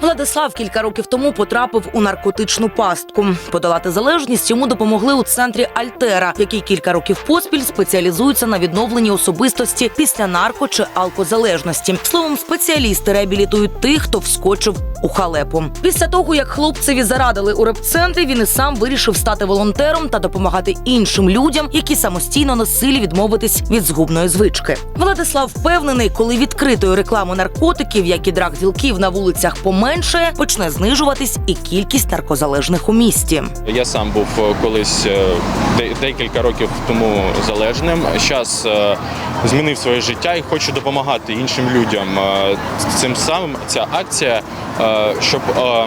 Владислав кілька років тому потрапив у наркотичну пастку. Подолати залежність йому допомогли у центрі Альтера, який кілька років поспіль спеціалізується на відновленні особистості після нарко чи алкозалежності. Словом, спеціалісти реабілітують тих, хто вскочив у халепу. Після того, як хлопцеві зарадили у реп-центрі, він і сам вирішив стати волонтером та допомагати іншим людям, які самостійно на силі відмовитись від згубної звички. Владислав впевнений, коли відкритою реклами наркотиків, як і драк ділків на вулицях поменшає, почне знижуватись і кількість наркозалежних у місті. Я сам був е, колись е, декілька років тому залежним. Зараз змінив своє життя і хочу допомагати іншим людям. Е, Цим самим ця акція, е, щоб е,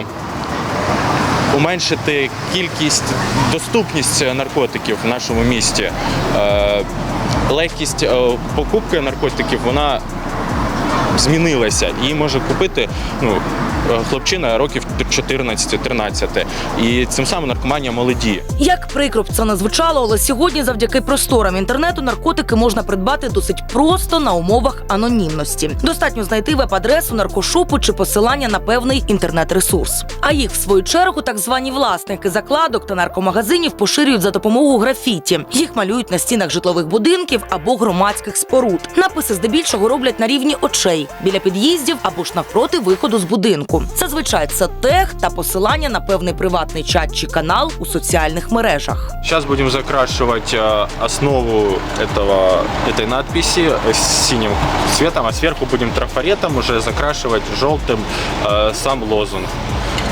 уменшити кількість, доступність наркотиків в нашому місті. Е, Легкість е, покупки наркотиків вона змінилася. Її може купити ну, е, хлопчина років 14-13. І цим самим наркоманія молоді. Як прикро б це не звучало, але сьогодні, завдяки просторам інтернету, наркотики можна придбати досить просто на умовах анонімності. Достатньо знайти веб-адресу наркошопу чи посилання на певний інтернет-ресурс. А їх, в свою чергу, так звані власники закладок та наркомагазинів поширюють за допомогою графіті. Їх малюють на стінах житлових будинків або громадських споруд. Написи здебільшого роблять на рівні очей біля під'їздів або ж навпроти виходу з будинку. Зазвичай це тег та посилання на певний приватний чат чи канал у соціальних мережах. Сейчас будем закрашивать э, основу этого, этой надписи э, с синим цветом, а сверху будем трафаретом уже закрашивать желтым э, сам лозунг.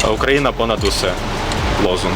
Э, Украина понад усе. Лозунг.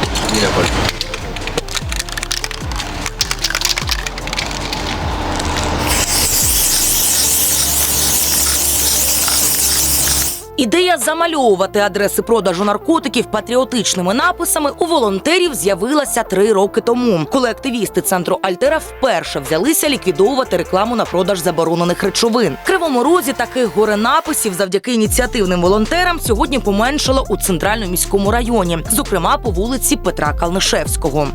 Ідея замальовувати адреси продажу наркотиків патріотичними написами у волонтерів з'явилася три роки тому, коли активісти центру Альтера вперше взялися ліквідовувати рекламу на продаж заборонених речовин. Кривому розі таких горе написів завдяки ініціативним волонтерам сьогодні поменшало у центральному міському районі, зокрема по вулиці Петра Калнишевського.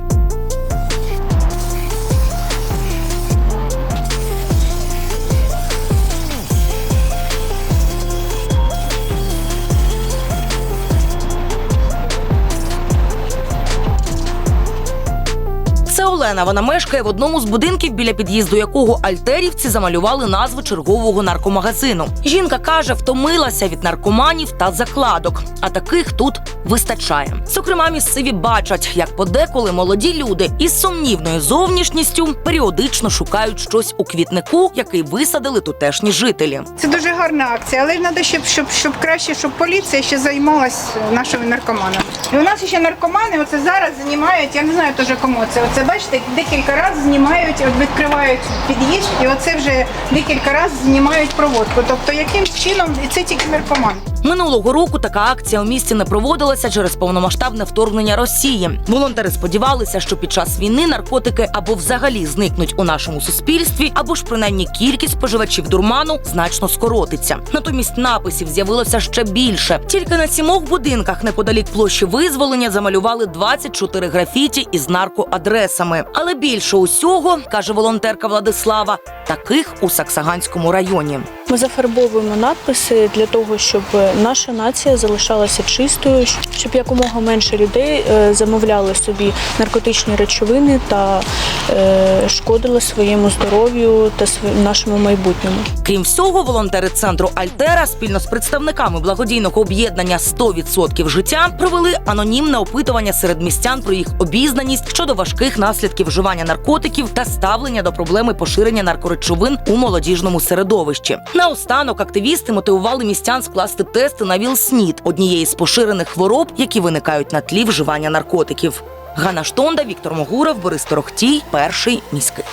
Олена. Вона мешкає в одному з будинків, біля під'їзду якого альтерівці замалювали назву чергового наркомагазину. Жінка каже, втомилася від наркоманів та закладок, а таких тут вистачає. Зокрема, місцеві бачать, як подеколи молоді люди із сумнівною зовнішністю періодично шукають щось у квітнику, який висадили тутешні жителі. Це дуже гарна акція, але треба, щоб, щоб, щоб краще, щоб поліція ще займалась нашими наркоманами. І у нас ще наркомани оце зараз знімають, я не знаю теж кому це. Оце бачите, декілька разів знімають, от відкривають під'їзд, і оце вже декілька разів знімають проводку. Тобто, яким чином і це тільки наркоман. Минулого року така акція у місті не проводилася через повномасштабне вторгнення Росії. Волонтери сподівалися, що під час війни наркотики або взагалі зникнуть у нашому суспільстві, або ж принаймні кількість споживачів дурману значно скоротиться. Натомість написів з'явилося ще більше. Тільки на сімох будинках неподалік площі визволення замалювали 24 графіті із наркоадресами. Але більше усього каже волонтерка Владислава, таких у Саксаганському районі. Ми зафарбовуємо надписи для того, щоб наша нація залишалася чистою, щоб якомога менше людей е, замовляли собі наркотичні речовини та е, шкодили своєму здоров'ю та нашому майбутньому. Крім всього, волонтери центру Альтера спільно з представниками благодійного об'єднання «100% життя провели анонімне опитування серед містян про їх обізнаність щодо важких наслідків вживання наркотиків та ставлення до проблеми поширення наркоречовин у молодіжному середовищі. Наостанок активісти мотивували містян скласти тести на ВІЛ-СНІД, однієї з поширених хвороб, які виникають на тлі вживання наркотиків. Ганна Штонда, Віктор Могуров, Борис Торохтій, перший міський.